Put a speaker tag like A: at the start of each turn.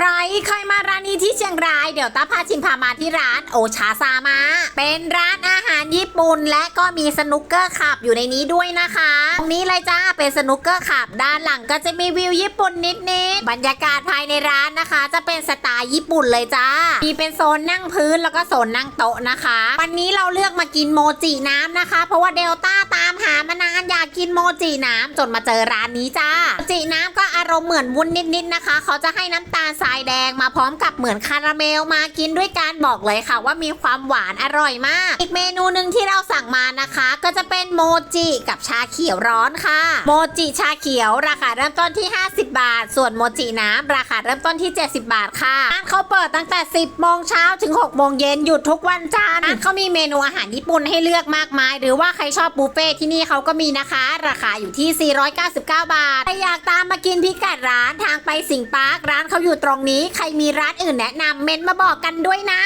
A: ใครเคยมาร้านนี้ที่เชียงราย เดี๋ยวตาพาชิมพามาที่ร้านโอชาซามาเป็นร้านอาหารญี่ปุ่น และก็มีสนุกเกอร์ขับอยู่ในนี้ด้วยนะคะ ตรงนี้เลยจ้าเป็นสนุกเกอร์ขับด้านหลังก็จะมีวิวญี่ปุ่นนิดๆบรรยากาศภายในร้านนะคะ จะเป็นสไตล์ญี่ปุ่นเลยจ้า มีเป็นโซนนั่งพื้นแล้วก็โซนนั่งโต๊ะนะคะ วันนี้เราเลือกมากินโมจิน้ำนะคะ เพราะว่าเดลต้าตามหา กินโมจิน้ำจนมาเจอร้านนี้จ้าโมจิน้ำก็อารมณ์เหมือนวุ้นนิดๆนะคะ เขาจะให้น้ำตาลทรายแดงมาพร้อมกับเหมือนคาราเมลมากินด้วยกันบอกเลยค่ะ ว่ามีความหวานอร่อยมาก อีกเมนูหนึ่งที่เราสั่งมานะคะ ก็จะเป็น โมจิกับชาเขียวร้อนค่ะ โมจิชาเขียวราคาเริ่มต้นที่ 50 บาท ส่วนโมจิน้ำราคาเริ่มต้นที่ 70 บาทค่ะร้านเขาเปิดตั้งแต่ 10โมงเช้าถึง 6 โมงเย็นหยุดทุกวันจันทร์ร้านเขามีเมนูอาหารญี่ปุ่นให้เลือกมากมาย หรือว่าใครชอบบุฟเฟ่ที่นี่เขาก็มีนะคะ ราคาอยู่ที่ 499 บาทใครอยากตามมากินพิกัดร้านทางไปสิงปาร์คร้านเขาอยู่ตรงนี้ ใครมีร้านอื่นแนะนำเมนต์มาบอกกันด้วยนะ